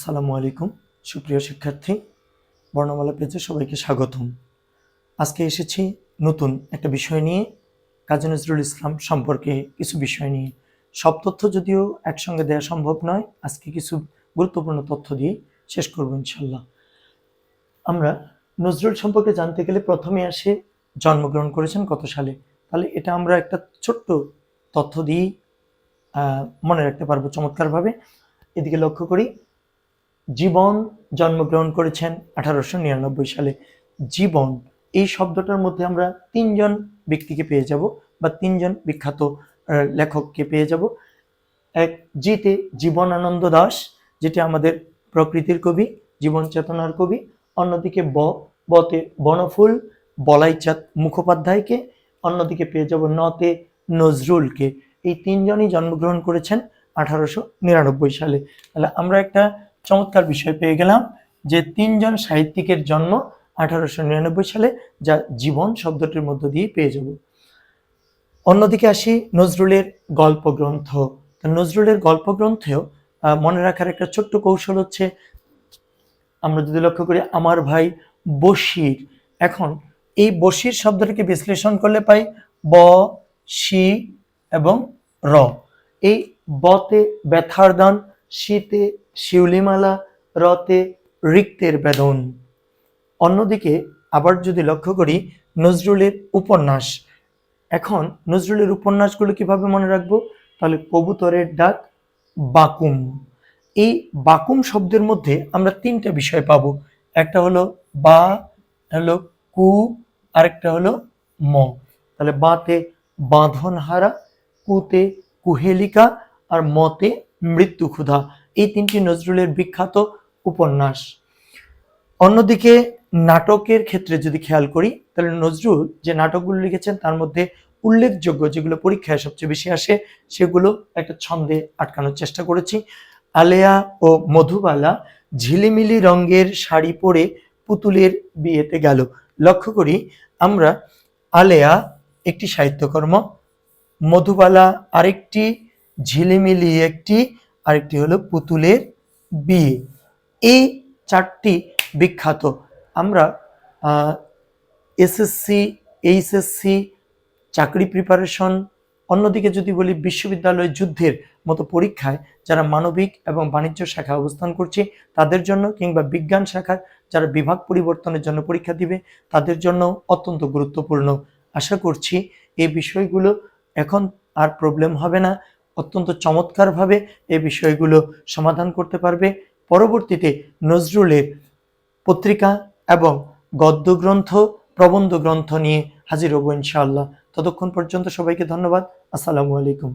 আসসালামু আলাইকুম, সুপ্রিয় শিক্ষার্থী, বর্ণমালা পেজে সবাইকে স্বাগতম। আজকে এসেছি নতুন একটা বিষয় নিয়ে, কাজী নজরুল ইসলাম সম্পর্কে কিছু বিষয় নিয়ে। সব তথ্য যদিও একসঙ্গে দেওয়া সম্ভব নয়, আজকে কিছু গুরুত্বপূর্ণ তথ্য দিয়ে শেষ করব ইনশাল্লাহ আমরা নজরুল সম্পর্কে জানতে গেলে প্রথমে আসে, জন্মগ্রহণ করেছেন কত সালে? তাহলে এটা আমরা একটা ছোট্ট তথ্য দিয়েই মনে রাখতে পারব চমৎকারভাবে। এদিকে লক্ষ্য করি জীবন জন্মগ্রহণ করেছেন আঠারোশো নিরানব্বই সালে। জীবন, এই শব্দটার মধ্যে আমরা তিনজন ব্যক্তিকে পেয়ে যাব বা তিনজন বিখ্যাত লেখককে পেয়ে যাব। এক, জিতে জীবনানন্দ দাস, যেটি আমাদের প্রকৃতির কবি, জীবন চেতনার কবি। অন্যদিকে ব, বতে বনফুল, বলাইচাঁদ মুখোপাধ্যায়কে। অন্যদিকে পেয়ে যাব নতে নজরুলকে। এই তিনজনই জন্মগ্রহণ করেছেন আঠারোশো নিরানব্বই সালে। তাহলে আমরা একটা চমৎকার বিষয় পেয়ে গেলাম যে তিনজন সাহিত্যিকের জন্ম আঠারোশো নিরানব্বই সালে, যা জীবন শব্দটির মধ্য দিয়ে পেয়ে যাব। অন্যদিকে আসি নজরুলের গল্প গ্রন্থ নজরুলের গল্প গ্রন্থেও মনে রাখার একটা ছোট্ট কৌশল হচ্ছে, আমরা যদি লক্ষ্য করি, আমার ভাই বশির। এখন, এই বশির শব্দটাকে বিশ্লেষণ করলে পাই ব, শি এবং র। এই বতে ব্যথার দান শীতে শিউলিমালা রতে রিক্তের বেদন। অন্যদিকে আবার যদি লক্ষ্য করি, নজরুলের উপন্যাস। এখন নজরুলের উপন্যাসগুলো কীভাবে মনে রাখব? তাহলে কবুতরের ডাক বাকুম। এই বাকুম শব্দের মধ্যে আমরা তিনটা বিষয় পাবো। একটা হলো বা হলো কু, আরেকটা হলো ম। তাহলে বাতে বাঁধন হারা কুতে কুহেলিকা, আর মতে মৃত্যু ক্ষুধা এই তিনটি নজরুলের বিখ্যাত উপন্যাস। অন্যদিকে নাটকের ক্ষেত্রে যদি খেয়াল করি, তাহলে নজরুল যে নাটকগুলো লিখেছেন, তার মধ্যে উল্লেখযোগ্য যেগুলো পরীক্ষায় সবচেয়ে বেশি আসে, সেগুলো একটা ছন্দে আটকানোর চেষ্টা করেছি। আলেয়া ও মধুবালা ঝিলিমিলি রঙের শাড়ি পরে পুতুলের বিয়েতে গেল। লক্ষ্য করি, আমরা আলেয়া একটি সাহিত্যকর্ম, মধুবালা আরেকটি ঝিলিমিলি একটি আরেকটি হলো পুতুলের বিয়ে। এই চারটি বিখ্যাত। আমরা এসএসসি এইচএসসি চাকরি প্রিপারেশন অন্যদিকে যদি বলি বিশ্ববিদ্যালয় যুদ্ধের মতো পরীক্ষায় যারা মানবিক এবং বাণিজ্য শাখা অবস্থান করছে, তাদের জন্য কিংবা বিজ্ঞান শাখার যারা বিভাগ পরিবর্তনের জন্য পরীক্ষা দিবে, তাদের জন্য অত্যন্ত গুরুত্বপূর্ণ। আশা করছি এই বিষয়গুলো এখন আর প্রবলেম হবে না। অত্যন্ত চমৎকারভাবে এই বিষয়গুলো সমাধান করতে পারবে। পরবর্তীতে নজরুলের পত্রিকা এবং গদ্যগ্রন্থ প্রবন্ধ গ্রন্থ নিয়ে হাজির হব ইনশাআল্লাহ। ততক্ষণ পর্যন্ত সবাইকে ধন্যবাদ। আসসালামু আলাইকুম।